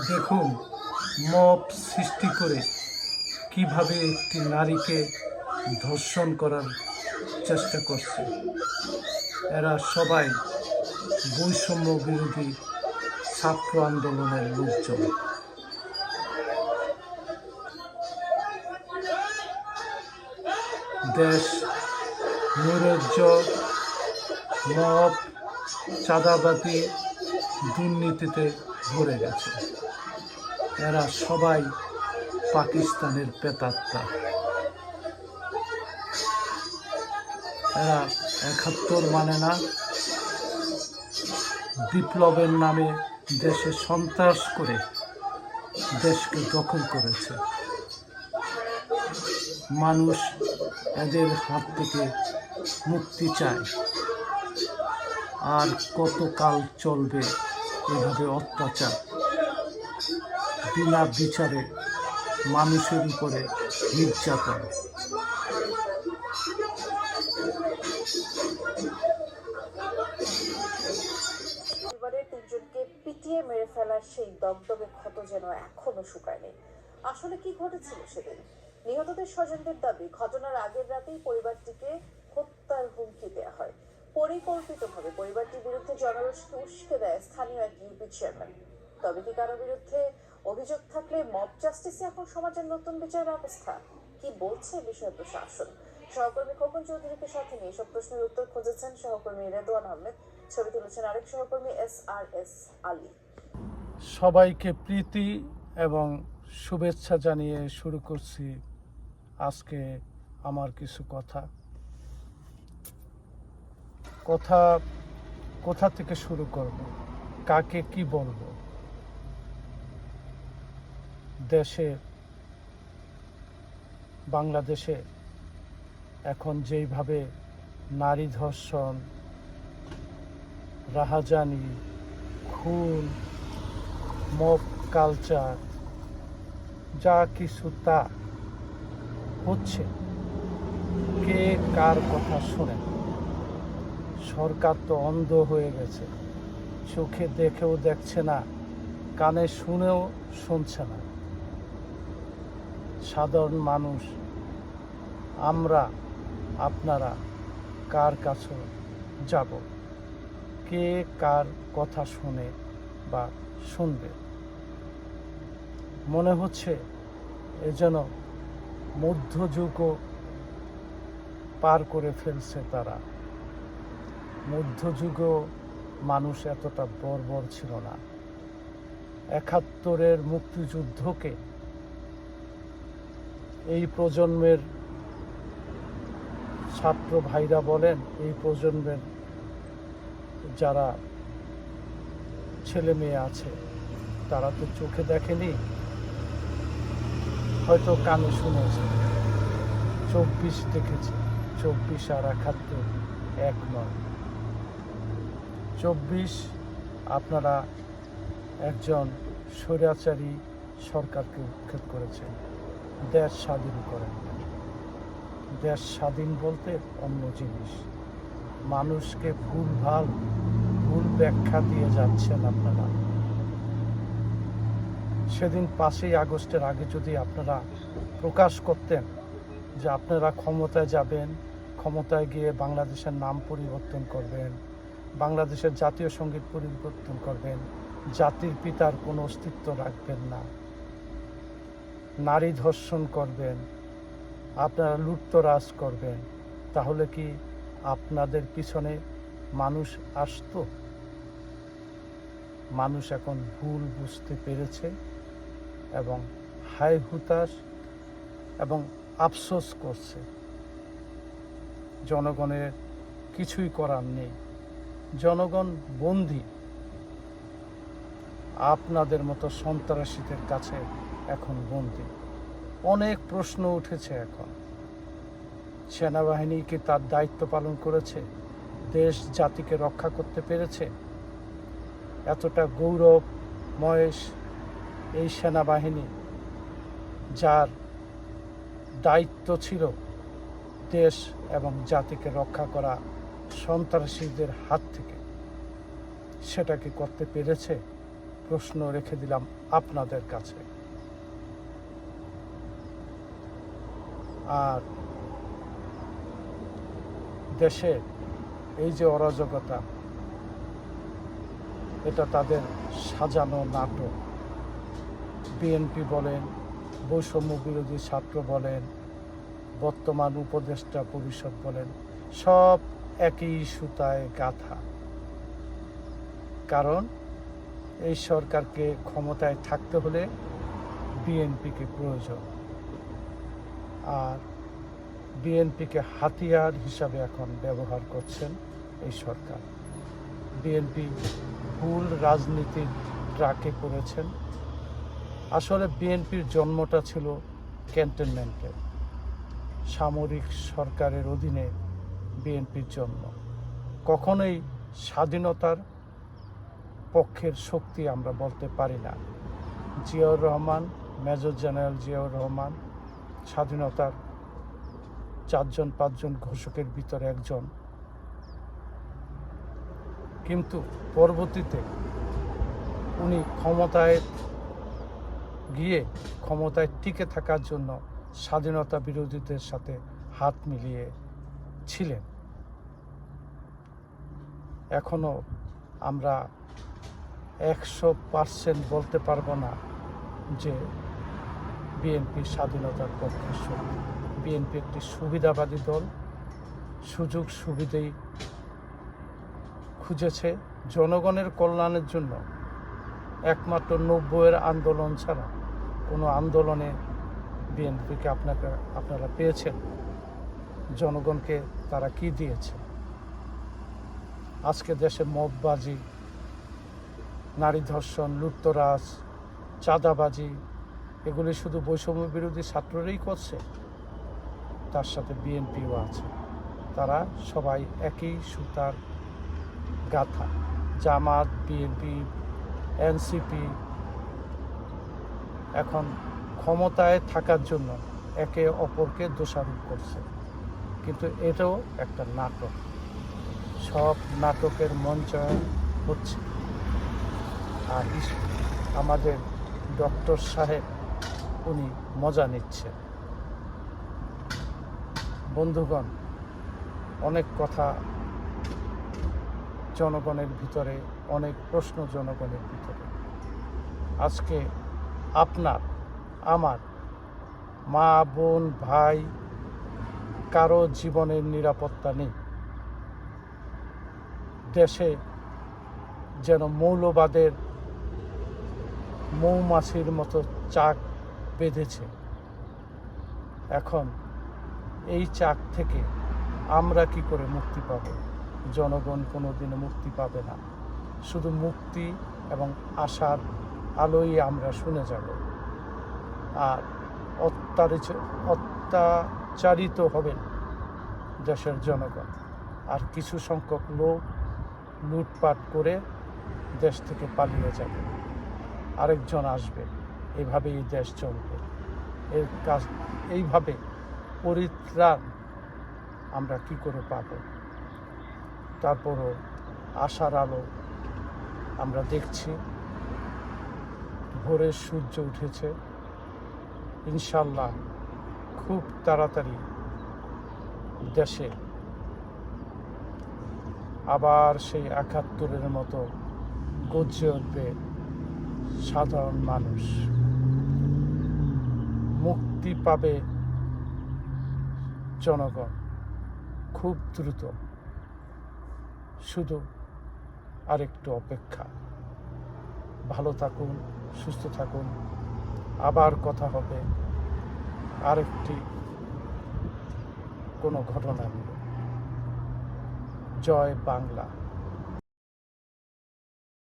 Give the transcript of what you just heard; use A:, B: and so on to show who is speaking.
A: দেখুন, মব সৃষ্টি করে কীভাবে একটি নারীকে ধর্ষণ করার চেষ্টা করছে। এরা সবাই বৈষম্য বিরোধী ছাত্র আন্দোলনের লোকজন। দেশ নৈরাজ্য মপ চাঁদাবাতি দুর্নীতিতে ভরে গেছে। এরা সবাই পাকিস্তানের পেতাত্তা। এরা একাত্তর মানে না, বিপ্লবের নামে দেশে সন্ত্রাস করে দেশকে দখল করেছে। মানুষ এদের হাত থেকে মুক্তি চায়। আর কতকাল চলবে এভাবে অত্যাচার? বিনা বিচারে মানুষের উপরে নির্যাতন।
B: তিনজনকে পিটিয়ে মেরে ফেলার সেই দগদগে ক্ষত যেন এখনও শুকায়নি আসলে কি ঘটেছিল সেদিন? নিহতদের স্বজনদের দাবি, ঘটনার আগের রাতেই পরিবারটিকে হত্যার হুমকি দেওয়া হয়। পরিকল্পিতভাবে পরিবারটির বিরুদ্ধে জনরোষকে উস্কে দেয় স্থানীয় এক ইউপি চেয়ারম্যান। তবে কি কারও বিরুদ্ধে অভিযোগ থাকলে মব জাস্টিসে এখন সমাজের নতুন বিচার ব্যবস্থা। কি বলছে বিষয় প্রশাসন? সহকর্মী খোকন চৌধুরীকে সাথে নিয়ে সব প্রশ্নের উত্তর খুঁজেছেন সহকর্মী রেদওয়ান আহমেদ। ছবি তুলেছেন আরেক সহকর্মী এস আর এস আলী।
A: সবাইকে প্রীতি এবং শুভেচ্ছা জানিয়ে শুরু করছি আজকে আমার কিছু কথা। কথা, কোথা থেকে শুরু করব? কাকে কি বলব? দেশে, বাংলাদেশে এখন যেইভাবে নারী ধর্ষণ, রাহাজানি, খুন, মব কালচার, যা কিছু তা হচ্ছে, কে কার কথা শুনে? সরকার তো অন্ধ হয়ে গেছে, চোখে দেখেও দেখছে না, কানে শুনেও শুনছে না। সাধারণ মানুষ, আমরা, আপনারা কার কাছে যাব? কে কার কথা শুনে বা শুনবে? মনে হচ্ছে এ যেন মধ্যযুগও পার করে ফেলছে তারা। মধ্যযুগও মানুষ এতটা বর্বর ছিল না। একাত্তরের মুক্তিযুদ্ধকে এই প্রজন্মের ছাত্র ভাইরা বলেন, এই প্রজন্মের যারা ছেলে মেয়ে আছে, তারা তো চোখে দেখেনি, হয়তো কানে শুনেছে। চব্বিশ দেখেছে, চব্বিশ আর একাত্তর এক নয়। চব্বিশ আপনারা একজন স্বৈরাচারী সরকারকে উৎখাত করেছেন। দেশ স্বাধীন করেন দেশ স্বাধীন বলতে অন্য জিনিস। মানুষকে ভুল ভালো ভুল ব্যাখ্যা দিয়ে যাচ্ছেন আপনারা। সেদিন পাঁচই আগস্টের আগে যদি আপনারা প্রকাশ করতেন যে আপনারা ক্ষমতায় যাবেন, ক্ষমতায় গিয়ে বাংলাদেশের নাম পরিবর্তন করবেন, বাংলাদেশের জাতীয় সংগীত পরিবর্তন করবেন, জাতির পিতার কোনো অস্তিত্ব রাখবেন না। নারী ধর্ষণ করবেন, আপনারা লুটতরাজ করবেন, তাহলে কি আপনাদের পিছনে মানুষ আসতো? মানুষ এখন ভুল বুঝতে পেরেছে এবং হাই হুতাশ এবং আফসোস করছে। জনগণের কিছুই করার নেই। জনগণ বন্দী। আপনাদের মতো সন্ত্রাসীদের কাছে এখন বন্দী। অনেক প্রশ্ন উঠেছে এখন। সেনাবাহিনী কি তার দায়িত্ব পালন করেছে? দেশ জাতিকে রক্ষা করতে পেরেছে? এতটা গৌরবময় এই সেনাবাহিনী, যার দায়িত্ব ছিল দেশ এবং জাতিকে রক্ষা করা সন্ত্রাসীদের হাত থেকে। সেটাকে করতে পেরেছে? প্রশ্ন রেখে দিলাম আপনাদের কাছে। আর দেশে এই যে অরাজকতা, এটা তাদের সাজানো নাটক। বিএনপি বলেন, বৈষম্য বিরোধী ছাত্র বলেন, বর্তমান উপদেষ্টা পরিষদ বলেন, সব একই সুতায় গাথা। কারণ এই সরকারকে ক্ষমতায় থাকতে হলে বিএনপিকে প্রয়োজন। আর বিএনপিকে হাতিয়ার হিসাবে এখন ব্যবহার করছেন এই সরকার। বিএনপি ভুল রাজনীতির ট্রাকে পড়েছেন আসলে বিএনপির জন্মটা ছিল ক্যান্টনমেন্টে। সামরিক সরকারের অধীনে বিএনপির জন্ম। কখনোই স্বাধীনতার পক্ষের শক্তি আমরা বলতে পারি না। জিয়াউর রহমান, মেজর জেনারেল জিয়াউর রহমান স্বাধীনতার চারজন, পাঁচজন ঘোষকের ভিতরে একজন। কিন্তু পরবর্তীতে উনি ক্ষমতায় গিয়ে ক্ষমতায় টিকে থাকার জন্য স্বাধীনতা বিরোধীদের সাথে হাত মিলিয়ে ছিলেন। এখনও আমরা একশো পার্সেন্ট বলতে পারব না যে বিএনপি স্বাধীনতার পক্ষে শক্তি বিএনপি একটি সুবিধাবাদী দল। সুযোগ সুবিধেই খুঁজেছে জনগণের কল্যাণের জন্য। একমাত্র নব্বইয়ের আন্দোলন ছাড়া কোনো আন্দোলনে বিএনপিকে আপনাকে, আপনারা পেয়েছেন। জনগণকে তারা কি দিয়েছে? আজকে দেশে মববাজি নারী ধর্ষণ, লুটতরাজ, চাঁদাবাজি এগুলি শুধু বৈষম্য বিরোধী ছাত্ররাই করছে, তার সাথে বিএনপিও আছে। তারা সবাই একই সুতার গাথা। জামাত, বিএনপি, এনসিপি এখন ক্ষমতায় থাকার জন্য একে অপরকে দোষারোপ করছে। কিন্তু এটাও একটা নাটক। সব নাটকের মঞ্চায়ন হচ্ছে। আর আমাদের ডক্টর সাহেব উনি মজা বন্ধুগণ, অনেক কথা জনগণের ভিতরে, অনেক প্রশ্ন জনগণের ভিতরে। আজকে আপনার, আমার, মা, বোন, ভাই, কারও জীবনের নিরাপত্তা নেই। দেশে যেন মৌলবাদের মৌমাছির মতো চাক বেঁধেছে। এখন এই চাক থেকে আমরা কি করে মুক্তি পাব? জনগণ কোনো দিনে মুক্তি পাবে না। শুধু মুক্তি এবং আশার আলোই আমরা শুনে যাব। আর অত্যারিত অত্যাচারিত হবেন দেশের জনগণ। আর কিছু সংখ্যক লোক লুটপাট করে দেশ থেকে পালিয়ে যাবে। আরেকজন আসবে। এভাবেই দেশ চলবে। এর কাজ, এইভাবে পরিত্রাণ আমরা কি করে পাব? তারপরও আশার আলো আমরা দেখছি। ভোরের সূর্য উঠেছে। ইনশাল্লাহ খুব তাড়াতাড়ি দেশে আবার সেই একাত্তরের মতো গর্জে উঠবে সাধারণ মানুষ। মুক্তি পাবে জনগণ খুব দ্রুত। শুধু আরেকটু অপেক্ষা। ভালো থাকুন, সুস্থ থাকুন। আবার কথা হবে। আরেকটি কোনো ঘটনা নিয়ে। জয় বাংলা।